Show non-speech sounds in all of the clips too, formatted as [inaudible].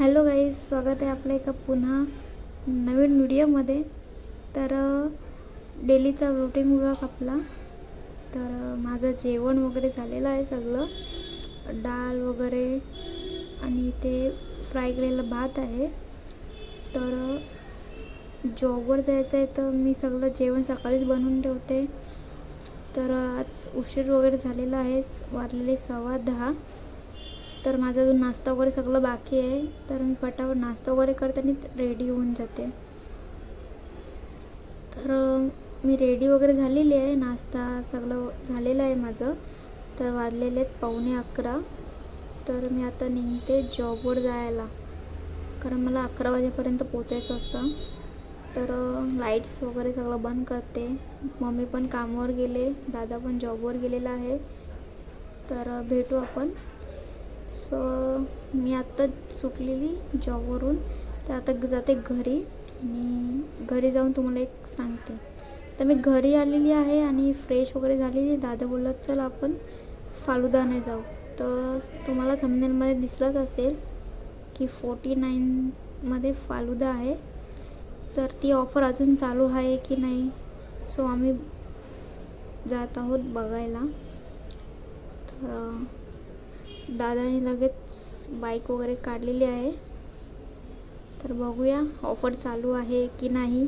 Hello guys स्वागत आहे आपलं एका पुन्हा नवीन व्हिडिओमध्ये. तर डेलीचा रुटीन ब्लॉग आपला. तर माझं जेवण वगैरे झालेलं आहे सगळं. डाळ वगैरे आणि ते फ्राय केलेलं भात आहे. तर जॉबवर जायचं आहे तर मी सगळं जेवण सकाळीच बनवून ठेवते. तर आज उशीर वगैरे झालेला आहे. वाजलेले सव्वा दहा. तर माझा अजून नाश्ता वगैरे सगळं बाकी आहे तर मी पटापट नाश्ता वगैरे करते आणि रेडी होऊन जाते. तर मी रेडी वगैरे झालेली आहे नाश्ता सगळं झालेलं आहे माझं. तर वाजलेले आहेत पावणे अकरा. तर मी आता निघते जॉबवर जायला. कारण मला अकरा वाजेपर्यंत पोचायचं असतं. तर लाईट्स वगैरे सगळं बंद करते. मम्मी पण कामावर गेले दादा पण जॉबवर गेलेला आहे. तर भेटू आपण. सो मी आत्ता सुटलेली जॉबवरून. तर आता जाते घरी आणि घरी जाऊन तुम्हाला एक सांगते. तर मी घरी आलेली आहे आणि फ्रेश वगैरे झालेली. दादा बोलत चल आपण फालुदाने जाऊ. तर तुम्हाला थंबनेलमध्ये दिसलंच असेल की फोर्टी नाईनमध्ये फालुदा आहे. तर ती ऑफर अजून चालू आहे की नाही? सो आम्ही जात आहोत बघायला. तर दादाने लगेच बाईक वगैरे काढलेली आहे. तर बघूया ऑफर चालू आहे की नाही.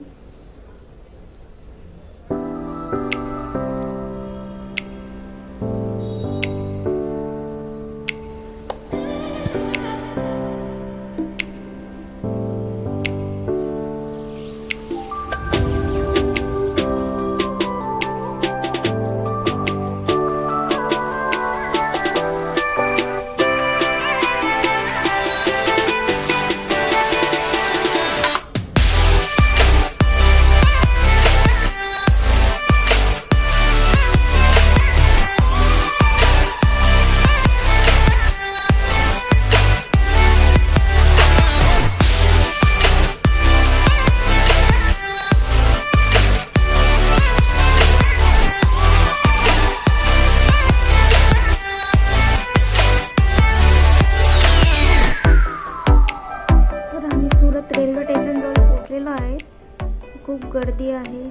आहे.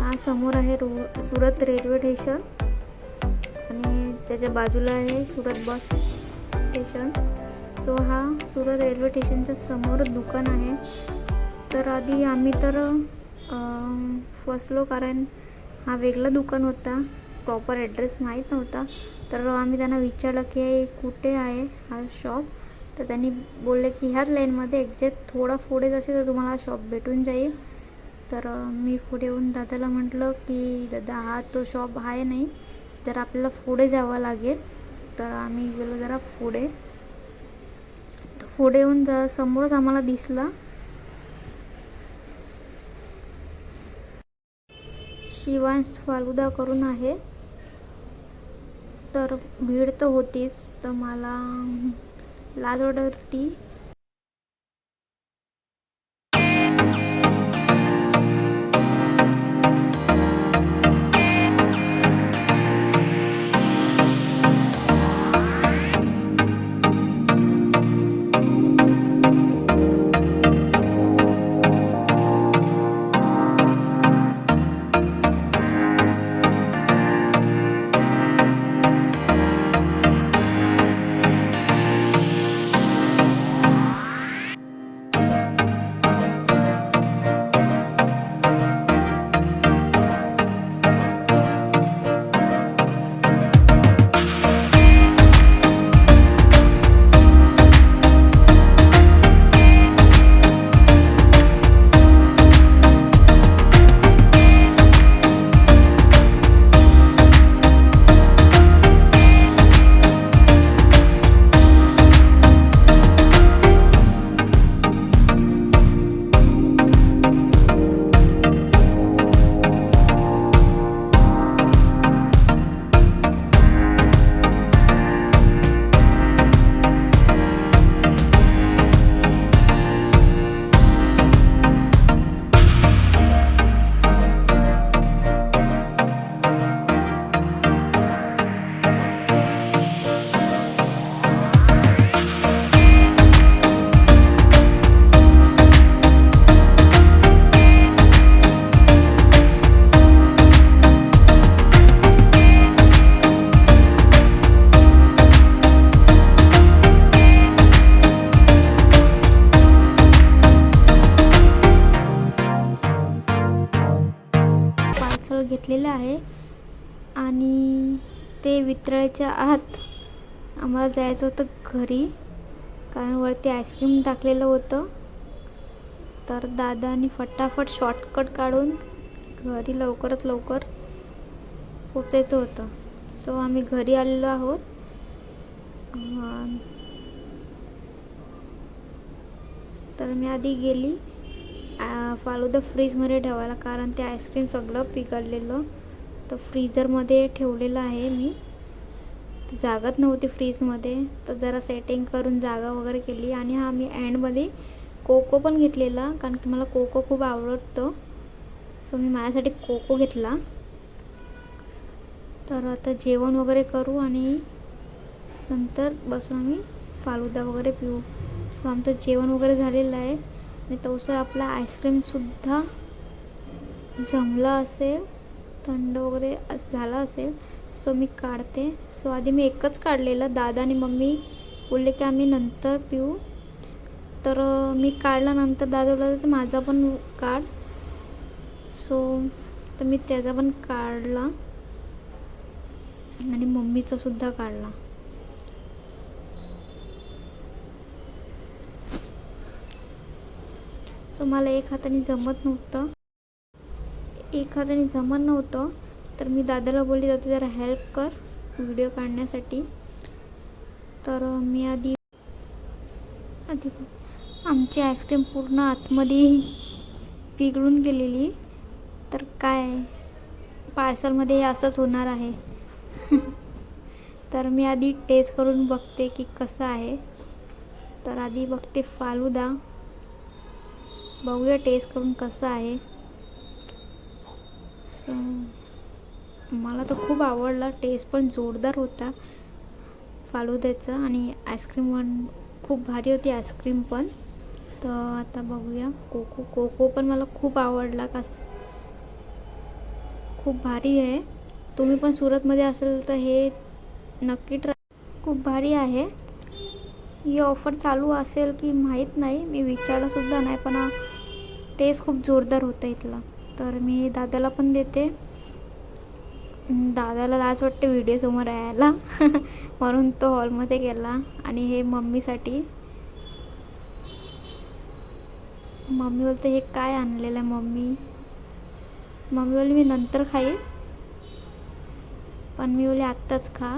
हा समोर आहे रो सुरत रेल्वे स्टेशन. आणि त्याच्या बाजूला आहे सुरत बस स्टेशन. सो हा सुरत रेल्वे स्टेशनच्या समोर दुकान आहे. तर आधी आम्ही तर फसलो कारण हा वेगळा दुकान होता. प्रॉपर ॲड्रेस माहीत नव्हता. तर आम्ही त्यांना विचारलं की कुठे आहे हा शॉप तर त्यांनी बोलले की ह्याच लाईनमध्ये एक्झॅक्ट थोडा पुढे असेल तर तुम्हाला शॉप भेटून जाईल. तर मी पुढे येऊन दादाला म्हटलं की दादा हा तो शॉप आहे नाही तर आपल्याला पुढे जावं लागेल. तर आम्ही गेलो जरा पुढे. तर पुढे येऊन जा समोरच आम्हाला दिसला. शिवांश फालुदा करून आहे. तर भीड तर होतीच तर मला लाज वाटती ते वितळायच्या आत आम्हाला जायचं होतं घरी. कारण वरती आईस्क्रीम टाकलेलं होतं. तर दादानी फटाफट शॉर्टकट काढून घरी लवकरात लवकर पोचायचं होतं. सो आम्ही घरी आलेलो आहोत. तर मी आधी गेली. आ, फालुदा फ्रीजमध्ये ठेवायला कारण ते आईस्क्रीम सगळं पिघळलेलं तर फ्रीजरमध्ये ठेवलेलं आहे मी. जागत नव्हती फ्रीजमध्ये तर जरा सेटिंग करून जागा वगैरे केली. आणि हा मी अँडमध्ये कोको पण घेतलेला कारण की मला कोको खूप आवडतं. सो मी माझ्यासाठी कोको घेतला. तर आता जेवण वगैरे करू आणि नंतर बसून आम्ही फालुदा वगैरे पिऊ. सो आमचं जेवण वगैरे झालेलं आहे. आणि तवसर आपला आईस्क्रीमसुद्धा जमला असेल. थंड वगैरे अस- झाला असेल सो मी काढते. सो आधी मी एकच काढलेलं दादा आणि मम्मी बोलले की आम्ही नंतर पिऊ. तर मी काढल्यानंतर दादा बोलला तर माझा पण काढ. सो तर मी त्याचा पण काढला. आणि मम्मीचा सुद्धा काढला. सो मला एक हाताने जमत नव्हतं. एखाद्याने जमत नव्हतं तर मी दादाला बोलली दादा जरा हेल्प कर व्हिडिओ काढण्यासाठी. तर मी आधी आधी आमची आईस्क्रीम पूर्ण आतमध्ये पिघळून गेलेली. तर काय पार्सलमध्ये असंच होणार आहे. [laughs] तर मी आधी टेस्ट करून बघते की कसं आहे. तर आधी बघते फालुदा. बघूया टेस्ट करून कसं आहे. सो मला तर खूप आवडला. टेस्ट पण जोरदार होता. फालुद्याचा आणि आईस्क्रीम पण खूप भारी होती आईस्क्रीम पण. तर आता बघूया. कोको कोको पण मला खूप आवडला. कस खूप भारी आहे. तुम्ही पण सुरतमध्ये असेल तर हे नक्की ट्राय खूप भारी आहे. ही ऑफर चालू असेल की माहीत नाही. मी विचारलासुद्धा नाही पण टेस्ट खूप जोरदार होता इथला. तर मी दादाला पण देते. दादाला लाज वाटते व्हिडिओसमोर यायला. [laughs] म्हणून तो हॉलमध्ये गेला आणि हे मम्मीसाठी मम्मी बोलते हे काय आणलेलं आहे मम्मी? मम्मी बोलली मी नंतर खाईन पण मी बोलली आत्ताच खा.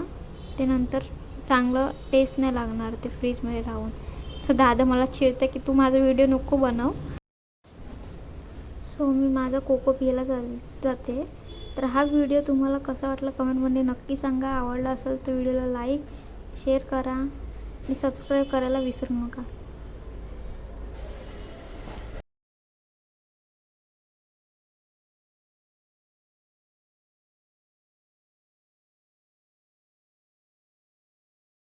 ते नंतर चांगलं टेस्ट नाही लागणार ते फ्रीजमध्ये राहून. तर दादा मला चिडतं की तू माझा व्हिडिओ नको बनव. सो मी माझा कोको पियला चाल जाते. तर हा व्हिडिओ तुम्हाला कसा वाटला कमेंटमध्ये नक्की सांगा. आवडला असेल तर व्हिडिओला लाईक शेअर करा आणि सबस्क्राईब करायला विसरू नका.